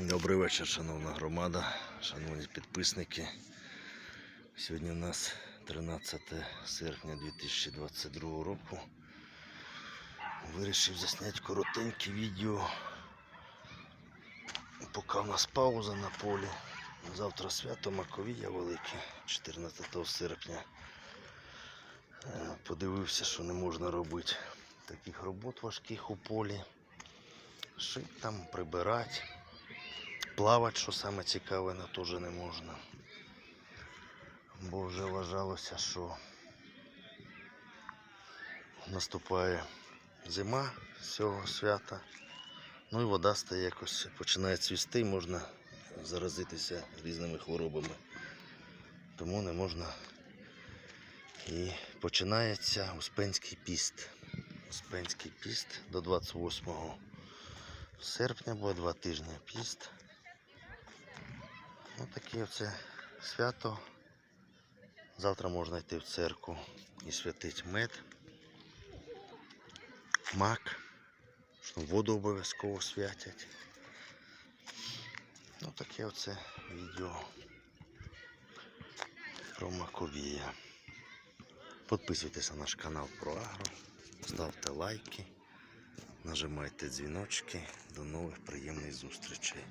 Добрий вечір, шановна громада, шановні підписники. Сьогодні у нас 13 серпня 2022 року. Вирішив засняти коротеньке відео. Поки у нас пауза на полі. Завтра свято Маковія Велике, 14 серпня. Е, Подивився, що не можна робити таких робот важких у полі. Шить там, прибирати. Плавати, що саме цікаве, на теж не можна. Бо вже вважалося, що наступає зима з цього свята. Ну і вода стає якось, починає цвісти, можна заразитися різними хворобами. Тому не можна. І починається Успенський піст. Успенський піст до 28 серпня буде два тижні піст. Ось таке оце свято. Завтра можна йти в церкву і святити мед, мак, воду обов'язково святять. Ну таке оце відео про Маковія. Підписуйтесь на наш канал про Агро, ставте лайки, нажимайте дзвіночки. До нових приємних зустрічей.